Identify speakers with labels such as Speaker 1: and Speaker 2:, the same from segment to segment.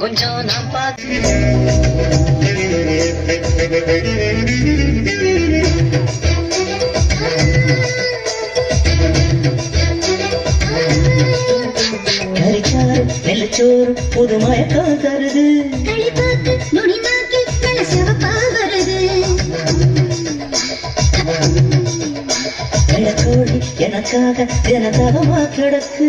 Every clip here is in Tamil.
Speaker 1: கொஞ்சம் நான் பார்க்கிறேன்
Speaker 2: கரிச்சாறு நெல்லச்சோறு புது மயக்கம் தருது வெள்ளக்கோழி எனக்காக தினதவமா கிடக்கு.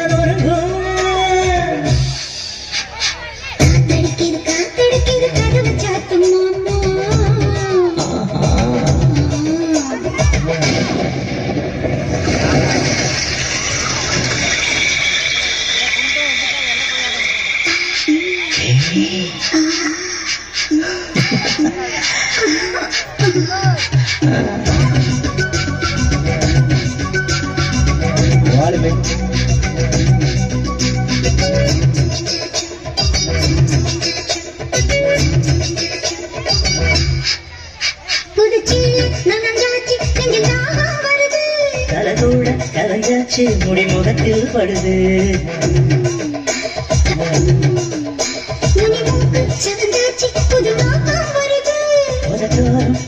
Speaker 2: கூட கரைஞ்சாச்சு முடி முகத்தில் படுது.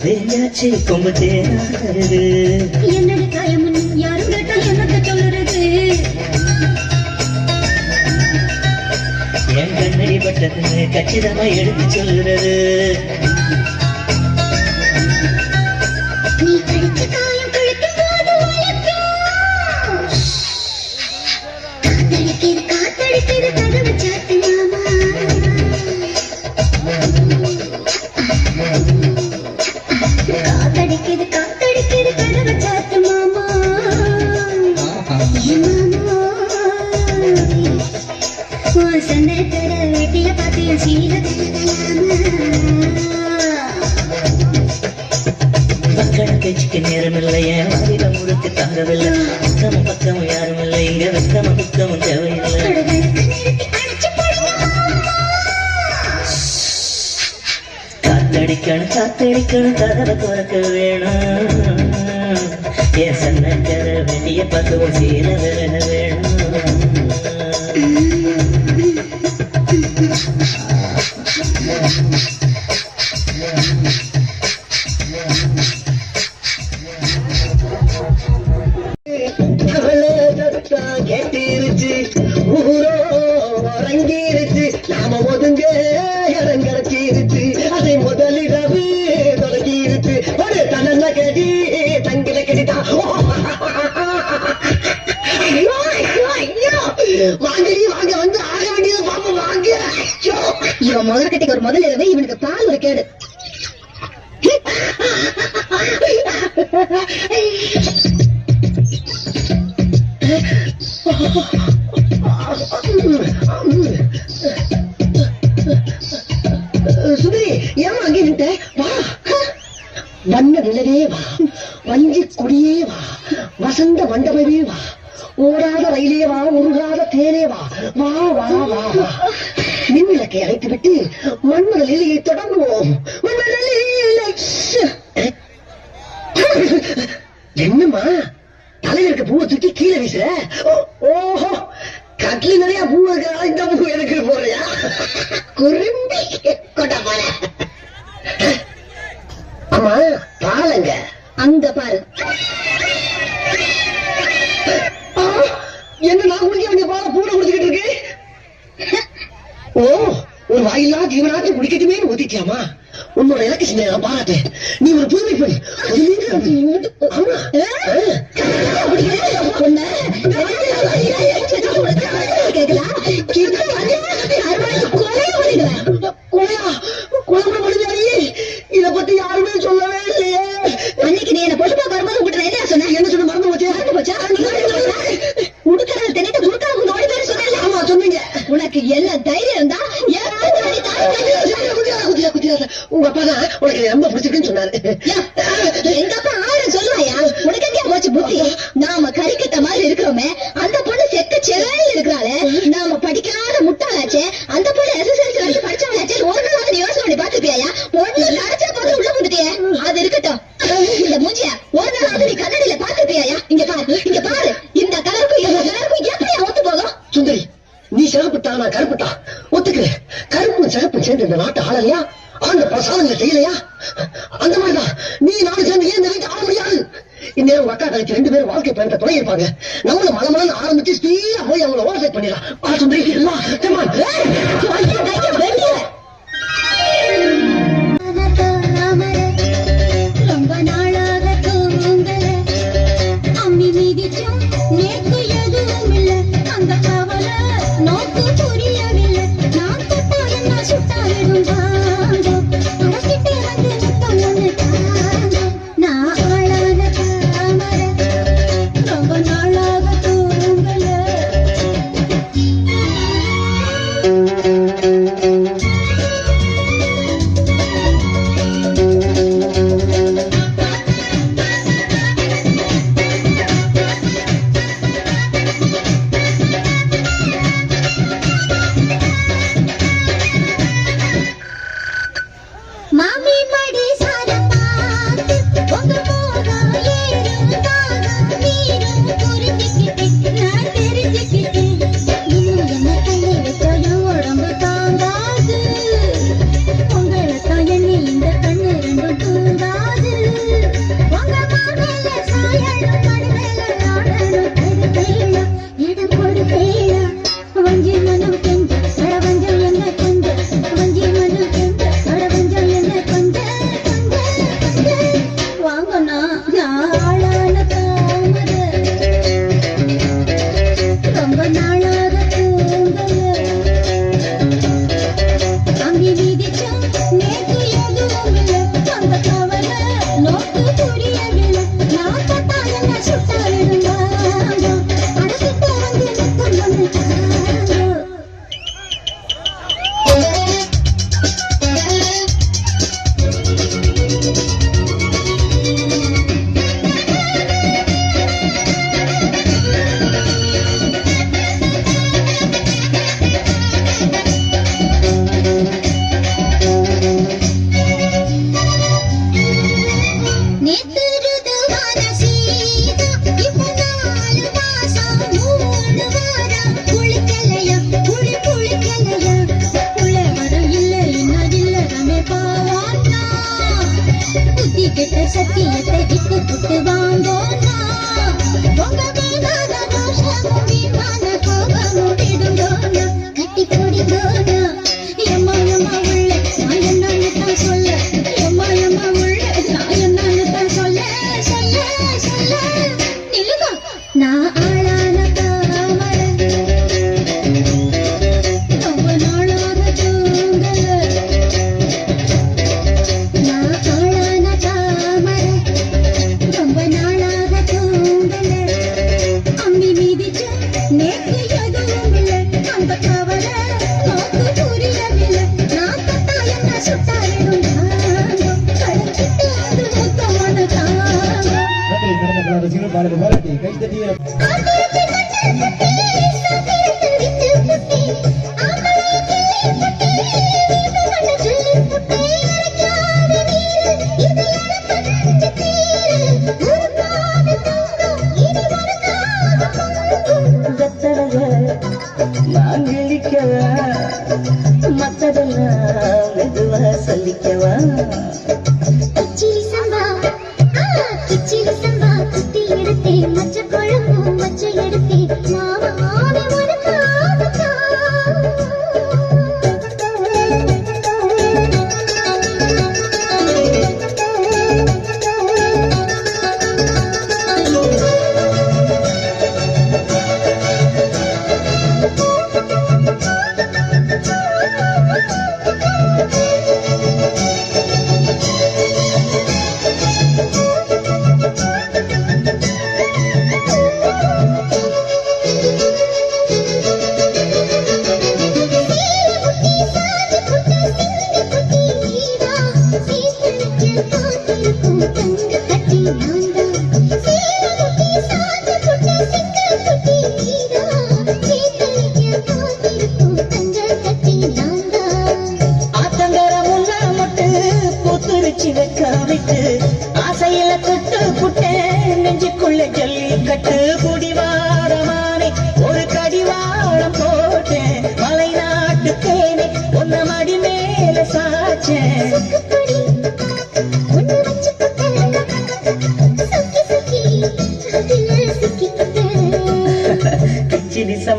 Speaker 2: விரிஞ்சாச்சு கொம்பு தேனா கச்சிதமா எடுத்து சொல்றது. பக்கம் யாரும் இல்லை இங்க வெக்கம துக்கமும் தேவையில்லை. காத்தடிக்கணும் காத்தடிக்கணும் கதவை துறக்க வேணும். என் சன்னக்கர வெளிய பார்த்து ஒரு சீல விலக வேணும்.
Speaker 3: இவன் ஒரு முதல் இரவு இவனுக்கு பால் ஒரு கேடு ஓடாத ரயிலே வா உருகாத தேனே வா. வா வா வா வா. மின்விளக்கை விளக்கை அணைத்து விட்டு மன்மத லீலையை தொடங்குவோம். என்னம்மா? தலையில இருக்க பூவை தூக்கி கீழே வீசுற? ஓஹோ. கட்லி நிறைய பூ இருக்கிறா இந்த பூ எனக்கு போறியா குறும்பி கொட்ட போல. ஆமா பாலங்க. அங்க பாரு. என்ன நான் குடிக்க வேண்டிய பால பூனை குடிச்சுக்கிட்டு இருக்கு? ஓ ஒரு வாயில்லா ஜீவனாச்சும் குடிக்கட்டுமே ஒதுக்கியாமா? உன்னோட இலக்கு சின்ன நான் பாராட்டேன் நீ ஒரு புதுமை பெண். ஆமா. உங்க
Speaker 2: அப்பா தான் உனக்கு ரொம்ப பிடிச்சிருக்குன்னு சொன்னாரு.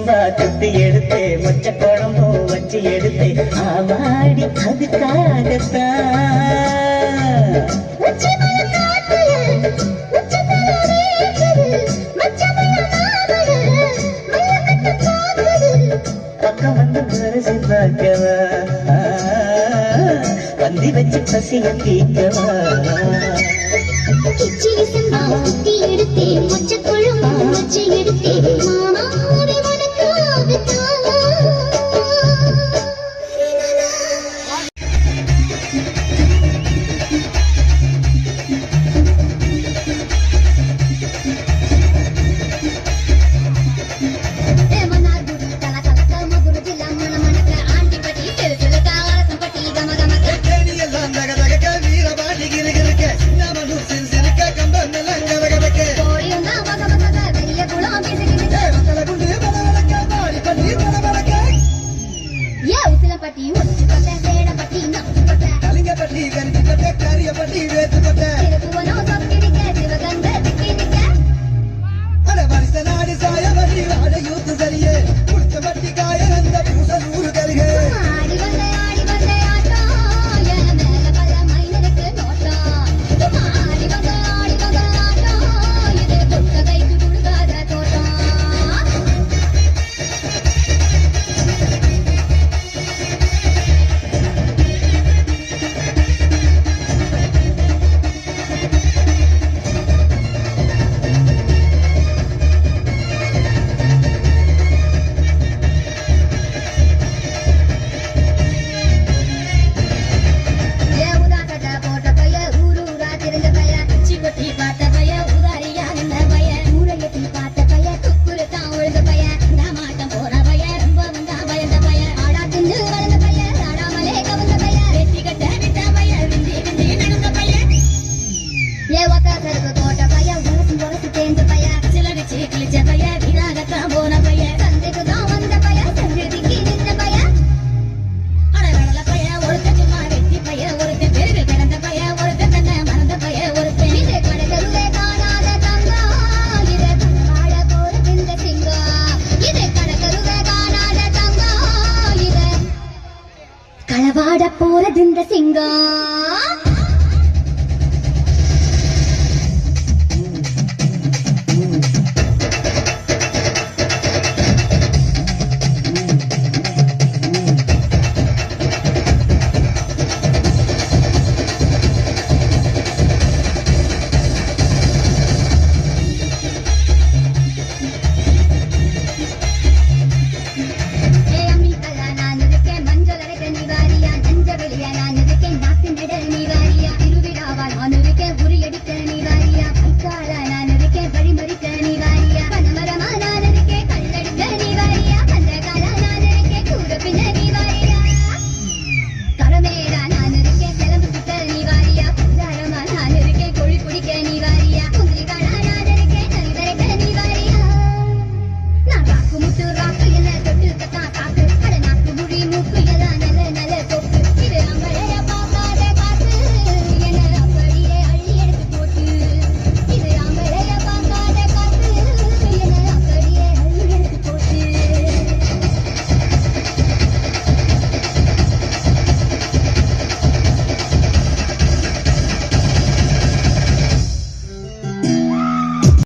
Speaker 1: வந்தா துத்தி எடுத்து மொச்ச குழம்பு
Speaker 4: வச்சு எடுத்து ஆவாடி பக்கம் வந்து மனசு பார்க்கவா? பந்தி வச்சு பசிய தீக்கவா?